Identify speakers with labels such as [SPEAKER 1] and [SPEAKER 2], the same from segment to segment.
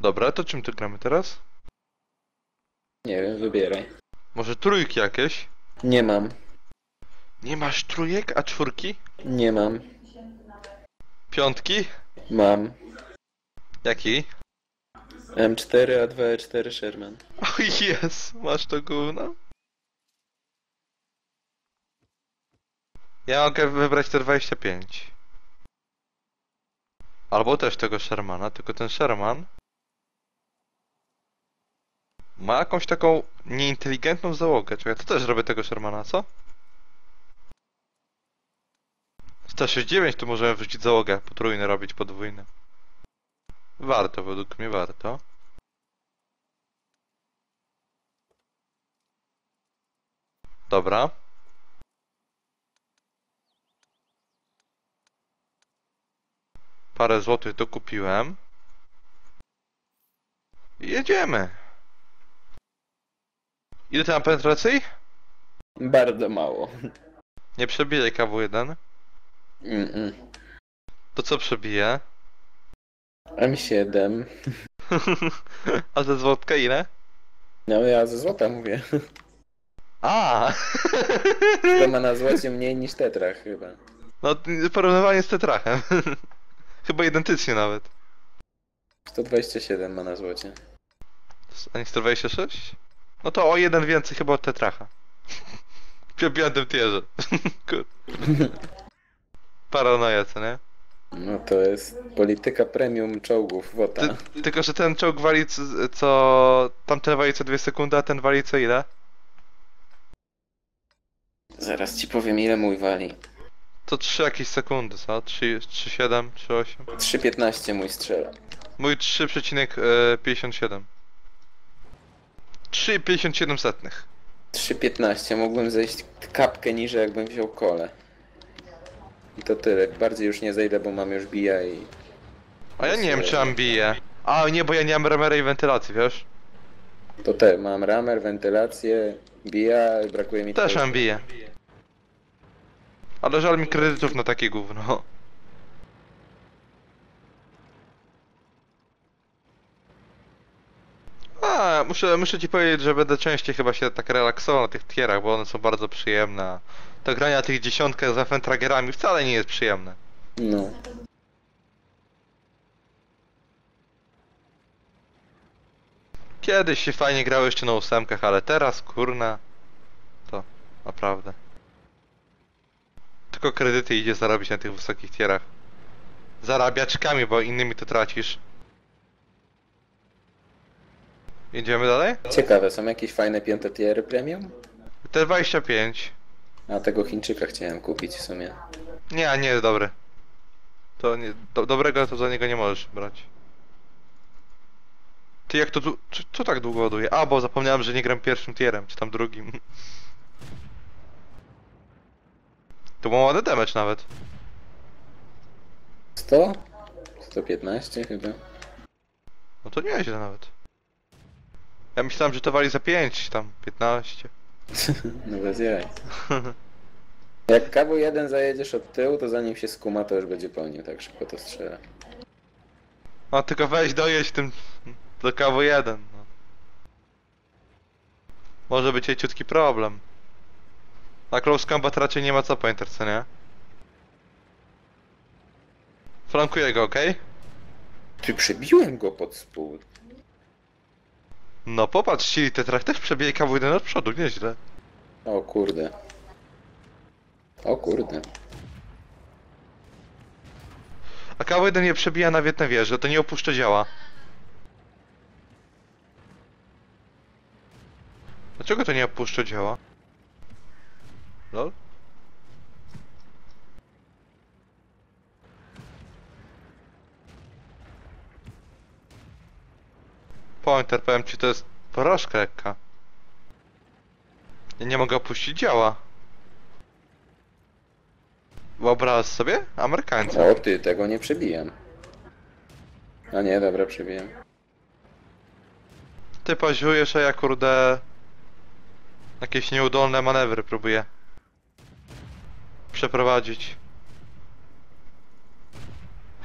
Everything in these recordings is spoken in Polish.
[SPEAKER 1] Dobra, to czym tu gramy teraz?
[SPEAKER 2] Nie wiem, wybieraj.
[SPEAKER 1] Może trójki jakieś?
[SPEAKER 2] Nie mam.
[SPEAKER 1] Nie masz trójek, a czwórki?
[SPEAKER 2] Nie mam.
[SPEAKER 1] Piątki?
[SPEAKER 2] Mam.
[SPEAKER 1] Jaki?
[SPEAKER 2] M4, A2, E4 Sherman.
[SPEAKER 1] O jest, masz to gówno? Ja mogę wybrać te 25. Albo też tego Shermana, tylko ten Sherman ma jakąś taką nieinteligentną załogę. Czekaj, to też robię tego Shermana, co? 169 to możemy wrzucić załogę, potrójne robić, podwójne. Warto, według mnie warto. Dobra. Parę złotych dokupiłem. I jedziemy. Ile ty mam penetracji?
[SPEAKER 2] Bardzo mało.
[SPEAKER 1] Nie przebije KW1.
[SPEAKER 2] Mm-mm.
[SPEAKER 1] To co przebije?
[SPEAKER 2] M7.
[SPEAKER 1] A ze złotka ile?
[SPEAKER 2] No ja ze złota mówię.
[SPEAKER 1] A!
[SPEAKER 2] To ma na złocie mniej niż tetra chyba.
[SPEAKER 1] No, porównywanie z tetrachem. Chyba identycznie nawet.
[SPEAKER 2] 127 ma na złocie.
[SPEAKER 1] A nie 126? No to o jeden więcej chyba od tetracha. W piątym tierze. Paranoja, co nie?
[SPEAKER 2] No to jest polityka premium czołgów WOTA.
[SPEAKER 1] Ty, tylko, że ten czołg wali co, co... Tamten wali co 2 sekundy, a ten wali co ile?
[SPEAKER 2] Zaraz ci powiem ile mój wali.
[SPEAKER 1] To 3 jakieś sekundy, co? 3, 3,7, 3,8.
[SPEAKER 2] 3.15 mój strzela.
[SPEAKER 1] Mój 3,57. 3,57 setnych.
[SPEAKER 2] 3.15 mógłbym zejść kapkę niżej jakbym wziął kole. I to tyle. Bardziej już nie zejdę, bo mam już bija i...
[SPEAKER 1] A ja nie wiem, czy mam bije. A nie, bo ja nie mam ramera i wentylacji, wiesz?
[SPEAKER 2] To te, mam ramer, wentylację, bija i brakuje mi...
[SPEAKER 1] Też mam bije. Ale żal mi kredytów na takie gówno. A, muszę, muszę ci powiedzieć, że będę częściej chyba się tak relaksował na tych tierach, bo one są bardzo przyjemne. To granie na tych dziesiątkach za fentragerami wcale nie jest przyjemne.
[SPEAKER 2] No.
[SPEAKER 1] Kiedyś się fajnie grało jeszcze na ósemkach, ale teraz, kurna, to naprawdę. Tylko kredyty idzie zarobić na tych wysokich tierach. Zarabiaczkami, bo innymi to tracisz. Idziemy dalej?
[SPEAKER 2] Ciekawe, są jakieś fajne piąte tiery premium?
[SPEAKER 1] T25.
[SPEAKER 2] A tego Chińczyka chciałem kupić w sumie.
[SPEAKER 1] Nie, nie jest dobry. To nie, do, dobrego to za niego nie możesz brać. Ty jak to tu, co, co tak długo ładuje? A, bo zapomniałem, że nie gram pierwszym tierem, czy tam drugim. To ma ładny damage nawet.
[SPEAKER 2] 100? 115 chyba.
[SPEAKER 1] No to nieźle nawet. Ja myślałem, że to wali za 5, tam 15.
[SPEAKER 2] No bez jaj. Jak KW1 zajedziesz od tyłu, to zanim się skuma, to już będzie pełnił, tak szybko to strzela.
[SPEAKER 1] No tylko weź dojedź tym do KW1. No. Może być ciutki problem. Na close combat raczej nie ma co pamiętać, co nie? Flankuję go, okej?
[SPEAKER 2] Czy przebiłem go pod spód?
[SPEAKER 1] No popatrz, ci tetrach też przebije KW1 od przodu, nieźle.
[SPEAKER 2] O kurde. O kurde.
[SPEAKER 1] A KW1 nie przebija nawet na wieżę, to nie opuszcza działa. Dlaczego to nie opuszcza działa? Lol? Pointer, powiem ci, to jest porażka lekka. Ja nie mogę opuścić działa. Wyobraź sobie? Amerykańcy.
[SPEAKER 2] O ty, tego nie przebijam. A nie, dobra, przebiłem.
[SPEAKER 1] Ty paziujesz, a ja kurde... Jakieś nieudolne manewry próbuję. Przeprowadzić.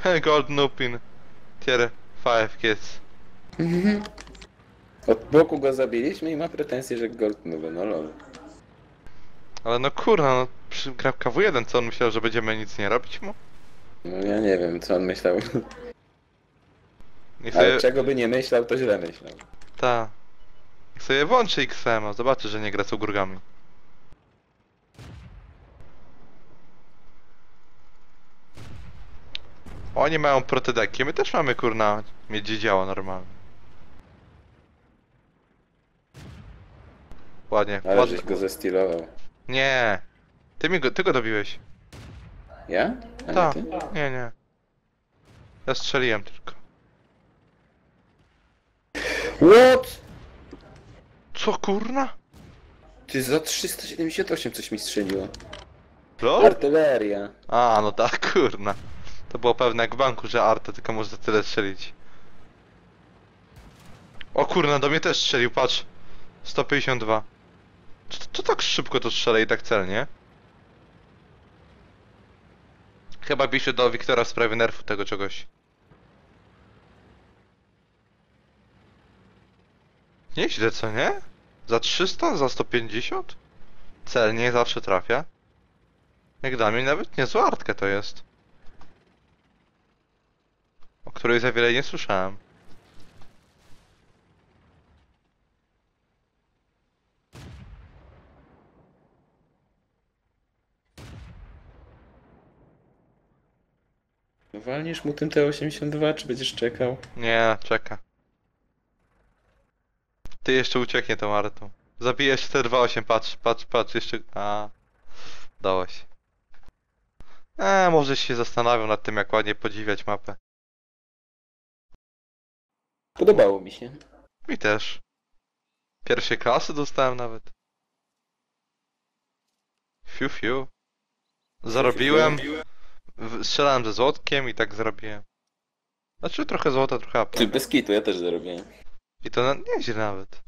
[SPEAKER 1] Golden Upin. Tier 5 kids.
[SPEAKER 2] Mhm. Od boku go zabiliśmy i ma pretensje, że gold nowy, no lol.
[SPEAKER 1] Ale no kurna, no przy gra w KW1, co on myślał, że będziemy nic nie robić mu?
[SPEAKER 2] No ja nie wiem, co on myślał.
[SPEAKER 1] Niech
[SPEAKER 2] Ale
[SPEAKER 1] sobie...
[SPEAKER 2] czego by nie myślał, to źle myślał.
[SPEAKER 1] Ta. Niech sobie włączy XM, a zobaczy, że nie gra z ogórkami. Oni mają protedeki, my też mamy kurna mieć działa normalnie. Ładnie,
[SPEAKER 2] Ale
[SPEAKER 1] ładnie.
[SPEAKER 2] żeś go zestilował.
[SPEAKER 1] Nie. Ty mi go, ty go dobiłeś.
[SPEAKER 2] Ja? A nie
[SPEAKER 1] Tak.
[SPEAKER 2] ty?
[SPEAKER 1] Nie, nie. Ja strzeliłem tylko.
[SPEAKER 2] What?
[SPEAKER 1] Co kurna?
[SPEAKER 2] Ty za 378 coś mi strzeliło.
[SPEAKER 1] LOL?
[SPEAKER 2] Artyleria.
[SPEAKER 1] A, no tak, kurna. To było pewne jak w banku, że Arte tylko może tyle strzelić. O kurna, do mnie też strzelił, patrz. 152. Co, tak szybko to strzela i tak celnie? Chyba pisze do Wiktora w sprawie nerfu tego czegoś. Nieźle, co nie? Za 300? Za 150? Celnie zawsze trafia. Jak dla mnie nawet niezła artka to jest. O której za wiele nie słyszałem.
[SPEAKER 2] Walniesz mu tym T82, czy będziesz czekał?
[SPEAKER 1] Nie, czeka. Ty jeszcze ucieknie tą artą. Zabijesz 428, patrz, patrz, patrz, jeszcze... A, dałaś. Eee, może się zastanawiał nad tym, jak ładnie podziwiać mapę.
[SPEAKER 2] Podobało mi się.
[SPEAKER 1] Mi też. Pierwszej klasy dostałem nawet. Fiu, fiu. Zarobiłem, strzelałem ze złotkiem i tak zarobiłem. Znaczy trochę złota, trochę apla.
[SPEAKER 2] Ty bez kitu, ja też zarobiłem.
[SPEAKER 1] I to na, nieźle nawet.